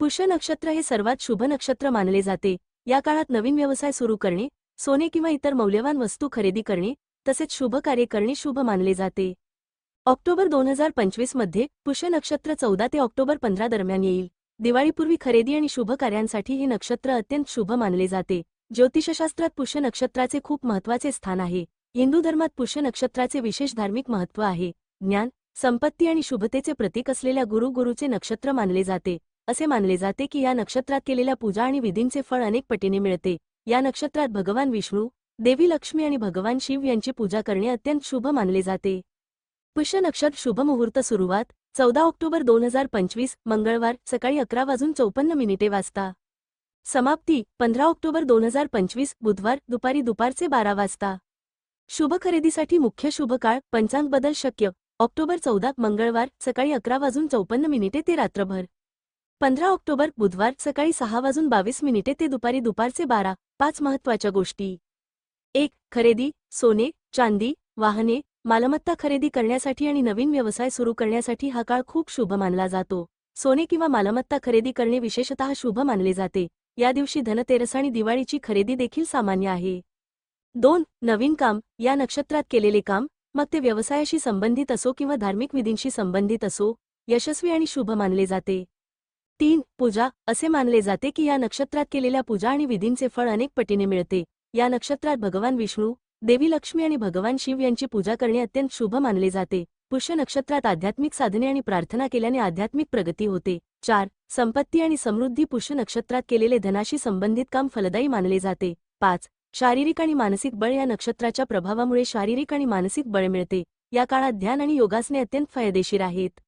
पुष्य नक्षत्र हे सर्वात शुभ नक्षत्र मानले जाते. या काळात नवीन व्यवसाय सुरू करणे सोने किंवा इतर मौल्यवान वस्तू खरेदी करणे तसेच शुभ कार्य करणे शुभ मानले जाते. ऑक्टोबर दोन हजार पंचवीसमध्ये पुष्य नक्षत्र चौदा ते ऑक्टोबर पंधरा दरम्यान येईल. दिवाळीपूर्वी खरेदी आणि शुभ कार्यांसाठी हे नक्षत्र अत्यंत शुभ मानले जाते. ज्योतिषशास्त्रात पुष्य नक्षत्राचे खूप महत्त्वाचे स्थान आहे. हिंदू धर्मात पुष्य नक्षत्राचे विशेष धार्मिक महत्त्व आहे. ज्ञान संपत्ती आणि शुभतेचे प्रतीक असलेल्या गुरु गुरुचे नक्षत्र मानले जाते. असे मानले जाते की या नक्षत्रात केलेल्या पूजा आणि विधींचे फळ अनेक पटीने मिळते. या नक्षत्रात भगवान विष्णू देवी लक्ष्मी आणि भगवान शिव यांची पूजा करणे अत्यंत शुभ मानले जाते. पुष्य नक्षत्र शुभ मुहूर्त सुरुवात चौदा ऑक्टोबर दोन हजार पंचवीस मंगळवार सकाळी अकरा वाजून चौपन्न मिनिटे वाजता. समाप्ती पंधरा ऑक्टोबर दोन हजार पंचवीस बुधवार दुपारी दुपारचे बारा वाजता. शुभ खरेदीसाठी मुख्य शुभ काळ पंचांग बदल शक्य ऑक्टोबर चौदा मंगळवार सकाळी अकरा वाजून चौपन्न मिनिटे ते रात्रभर. पंधरा ऑक्टोबर बुधवार सकाळी सहा वाजून बावीस मिनिटे ते दुपारी दुपारचे बारा पाच महत्त्वाच्या गोष्टी. एक खरेदी सोने चांदी वाहने मालमत्ता खरेदी करण्यासाठी आणि नवीन व्यवसाय सुरू करण्यासाठी हा काळ खूप शुभ मानला जातो. सोने किंवा मालमत्ता खरेदी करणे विशेषतः शुभ मानले जाते. या दिवशी धनतेरस आणि दिवाळीची खरेदी देखील सामान्य आहे. दोन नवीन काम या नक्षत्रात केलेले काम मग ते व्यवसायाशी संबंधित असो किंवा धार्मिक विधींशी संबंधित असो यशस्वी आणि शुभ मानले जाते. तीन पूजा असे मानले जाते की या नक्षत्रात केलेल्या पूजा आणि विधींचे फळ अनेक पटीने मिळते. या नक्षत्रात भगवान विष्णू देवी लक्ष्मी आणि भगवान शिव यांची पूजा करणे अत्यंत शुभ मानले जाते. पुष्य नक्षत्रात आध्यात्मिक साधने आणि प्रार्थना केल्याने आध्यात्मिक प्रगती होते. चार संपत्ती आणि समृद्धी पुष्य नक्षत्रात केलेले धनाशी संबंधित काम फलदायी मानले जाते. पाच शारीरिक आणि मानसिक बळ या नक्षत्राच्या प्रभावामुळे शारीरिक आणि मानसिक बळ मिळते. या काळात ध्यान आणि योगासने अत्यंत फायदेशीर आहेत.